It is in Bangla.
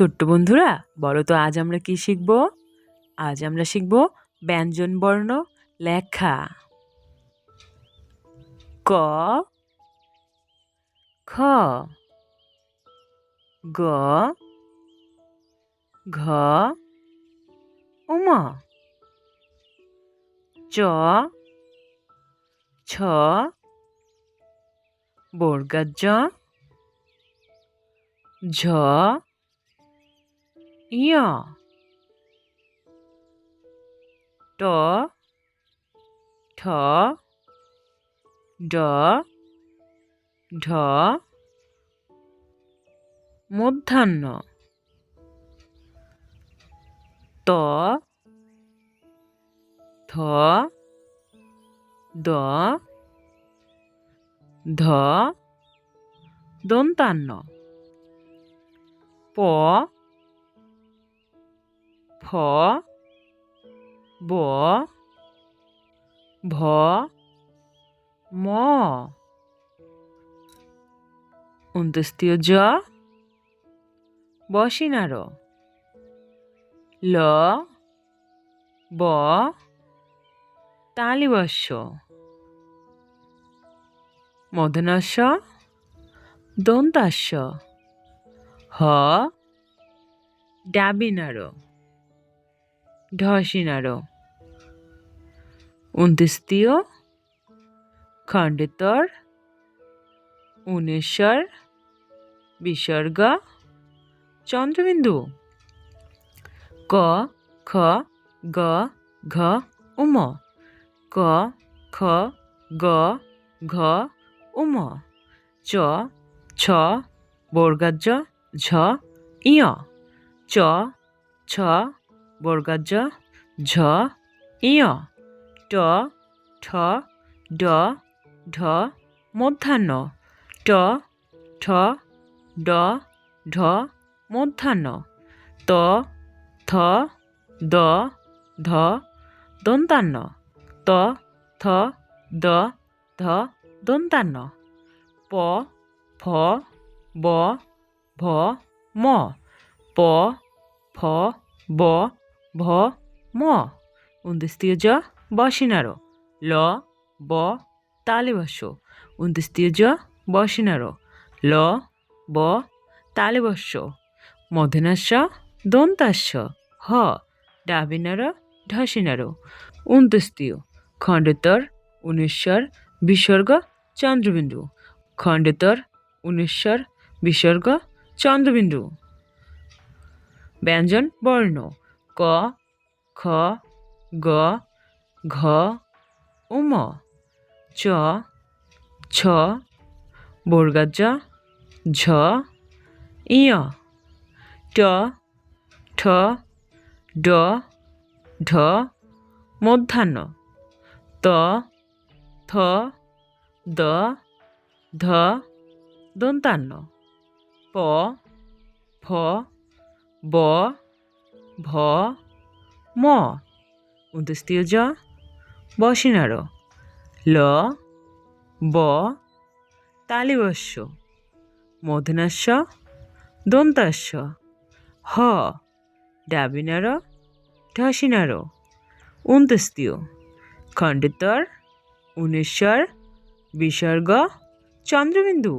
ছোট্ট বন্ধুরা, বলো তো আজ আমরা কি শিখব? আজ আমরা শিখব ব্যঞ্জন বর্ণ লেখা। ক, খ, গ, ঘ, উম, চ, ছ বর্গাজ ঝ ইয় ট ঠ ড ঢ মধ্যাহ্ন ত থ দ ধ দন্তান্ন প ব ভ ম। উন্তস্তীয় জ বসিনার। ল ব তালিবস্য। মধনাস্য দন্তাস্য। হ ডাবিনার। ঢসিনার। উনত্রিশতীয় খণ্ডেতর উনেশ্বর বিসর্গ, চন্দ্রবিন্দু। ক, খ, গ, ঘ, উম। ক, খ, গ, ঘ, উম। চ, ছ বর্গাজ ঝ ইয় চ, ছ বর্গাজ ঝ ইয় ট, ঠ, ড, ঢ, মধ্যাহ্ন, ট, ঠ, ড, ঢ, মধ্যাহ্ন, ত, থ, দ, ধ দন্তান্ন ত, থ, দ, ধ দন্তান্ন প, ফ, ব, ভ, ম, প, ফ, ব ভ, ম। উনত্রিশতীয় জ বসিনার। ল, ব, তালিবস্য। উনত্রিশতীয় জ বসিনার। ল, ব, তালিবস্য। মধনাস্য দন্তাস্য। হ, ডাবিনার, ঢসিনার। উনত্রিশতীয় খণ্ডেতর উনেশ্বর বিসর্গ, চন্দ্রবিন্দু। খণ্ডেতর উনেশ্বর বিসর্গ, চন্দ্রবিন্দু। ব্যঞ্জন, বর্ণ। ক, খ, গ, ঘ, উম, চ, ছ বর্গাজ ঝ ইয় ট, ঠ, ড, ঢ, মধ্যাহ্ন, ত, থ, দ, ধ দন্তান্ন প, ফ, ব ভ, ম উন্তস্তীয় জ বসিনার, ল, ব, তালিবস্য মধনাস্য দন্তাস্য, হ, ডাবিনার, ঢসিনার উন্তস্তীয় খণ্ডেতর, উনেশ্বর, বিসর্গ, চন্দ্রবিন্দু।